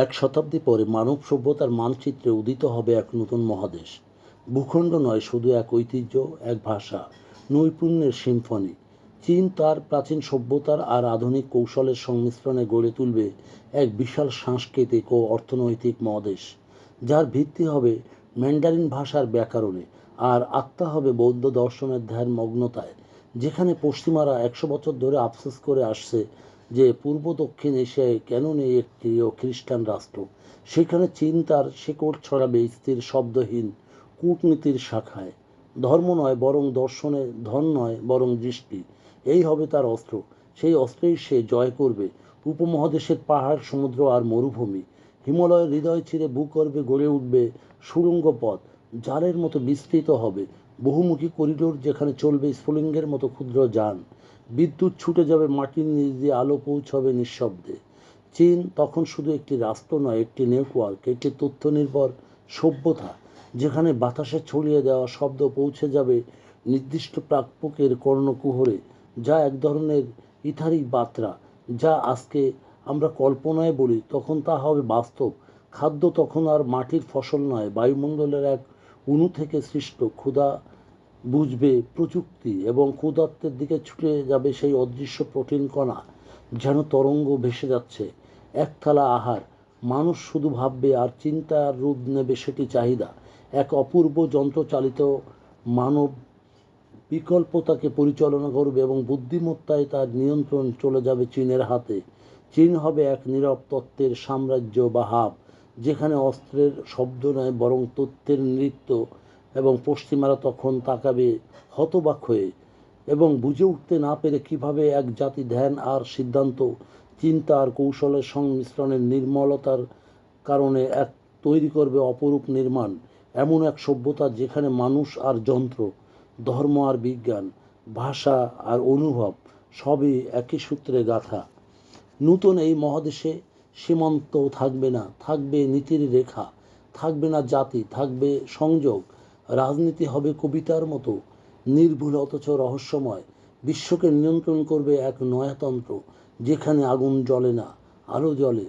এক শতাব্দী পরে মানব সভ্যতার মানচিত্রে উদিত হবে এক নতুন মহাদেশ। ভূখণ্ড নয়, শুধু এক ঐতিহ্য, এক ভাষা, নৈপুণ্যের সিম্ফনি। চীন তার প্রাচীন সভ্যতার আর আধুনিক কৌশলের সংমিশ্রণে গড়ে তুলবে এক বিশাল সাংস্কৃতিক ও অর্থনৈতিক মহাদেশ, যার ভিত্তি হবে ম্যান্ডারিন ভাষার ব্যাকরণে, আর আত্মা হবে বৌদ্ধ দর্শনের ধ্যান মগ্নতায় যেখানে পশ্চিমারা একশো বছর ধরে আফসোস করে আসছে যে পূর্ব দক্ষিণ এশিয়ায় কেন নেই একটি খ্রিস্টান রাষ্ট্র? সেখানে চীন তার শেকড় ছড়াবে স্থির শব্দহীন কূটনীতির শাখায়। ধর্ম নয় বরং দর্শনে, ধন নয় বরং দৃষ্টি। এই হবে তার অস্ত্র। সেই অস্ত্রেই সে জয় করবে। উপমহাদেশের পাহাড়, সমুদ্র আর মরুভূমি। হিমালয়ের হৃদয় চিরে ভূগর্ভে গড়ে উঠবে সুড়ঙ্গ পথ। জালের মতো বিস্তৃত হবে বহুমুখী করিডোর যেখানে চলবে স্ফুলিঙ্গের মতো ক্ষুদ্র যান। বিদ্যুৎ ছুটে যাবে, মাটির নিচ দিয়ে আলো পৌঁছবে নিঃশব্দে। চীন তখন শুধু একটি রাষ্ট্র নয়, একটি নেটওয়ার্ক একটি তথ্য নির্ভর সভ্যতা, যেখানে বাতাসে ছড়িয়ে দেওয়া শব্দ পৌঁছে যাবে নির্দিষ্ট প্রাপকের কর্ণকুহরে, যা এক ধরনের ইথারিক বার্তা, যা আজকে আমরা কল্পনায় বলি, তখন তা হবে বাস্তব। খাদ্য তখন আর মাটির ফসল নয়, বায়ুমণ্ডলের এক অণু থেকে সৃষ্ট ক্ষুধা বুঝবে প্রযুক্তি এবং ক্ষুধার্তের দিকে ছুটে যাবে সেই অদৃশ্য প্রোটিন কণা যেন তরঙ্গ ভেসে যাচ্ছে। এক থালা আহার। মানুষ শুধু ভাববে আর চিন্তার রূপ নেবে সেটি চাহিদা। এক অপূর্ব যন্ত্রচালিত মানব বিকল্পতাকে পরিচালনা করবে এবং বুদ্ধিমত্তায় তার নিয়ন্ত্রণ চলে যাবে চীনের হাতে। চীন হবে এক নীরব তত্ত্বের সাম্রাজ্য বা হাব, যেখানে অস্ত্রের শব্দ নয়, বরং তথ্যের নৃত্য এবং পশ্চিমারা তখন তাকাবে হতবাক হয়ে এবং বুঝে উঠতে না পেরে কীভাবে এক জাতি ধ্যান আর সিদ্ধান্ত, চিন্তা আর কৌশলের সংমিশ্রণের নির্মলতার কারণে এক তৈরি করবে অপরূপ নির্মাণ, এমন এক সভ্যতা যেখানে মানুষ আর যন্ত্র, ধর্ম আর বিজ্ঞান, ভাষা আর অনুভব সবই একই সূত্রে গাথা। নূতন এই মহাদেশে সীমান্ত থাকবে না, থাকবে নীতির রেখা, থাকবে না জাতি, থাকবে সংযোগ রাজনীতি হবে কবিতার মতো, নির্ভুল অথচ রহস্যময়। বিশ্বকে নিয়ন্ত্রণ করবে এক নয়াতন্ত্র, যেখানে আগুন জ্বলে না, আলো জ্বলে,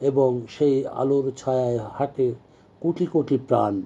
এবং সেই আলোর ছায়ায় হাঁটে কোটি কোটি প্রাণ।